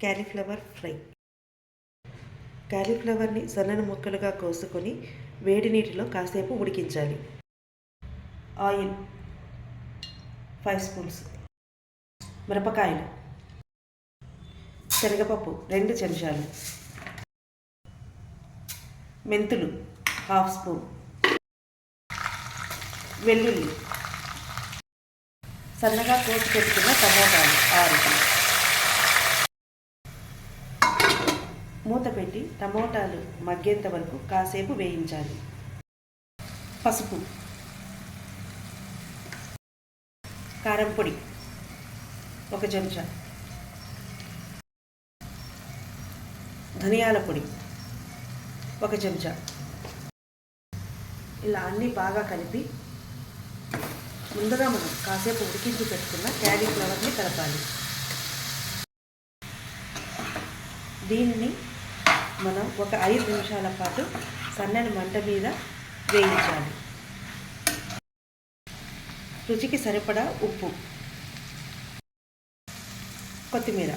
Cauliflower fry. క్యాలీఫ్లవర్ని సన్నని ముక్కలుగా కోసుకొని వేడి నీటిలో కాసేపు ఉడికించాలి. Oil five spoons. మిరపకాయలు. శనగపప్పు రెండు చెంచాలు. మెంతులు హాఫ్ స్పూన్. వెల్లుల్లి. సన్నగా కోసి పెట్టుకున్న టమోటాలు ఆరు. మూత పెట్టి టమోటాలు మగ్గేంత వరకు కాసేపు వేయించాలి. పసుపు కారం పొడి ఒక చెంచా ధనియాల పొడి ఒక చెంచా. ఇలా అన్నీ బాగా కలిపి ముందుగా మనం కాసేపు ఉడికించి పెట్టుకున్న క్యాలీఫ్లవర్ని కలపాలి. దీన్ని మనం ఒక ఐదు నిమిషాల పాటు సన్నని మంట మీద వేయించాలి. రుచికి సరిపడా ఉప్పు కొత్తిమీర.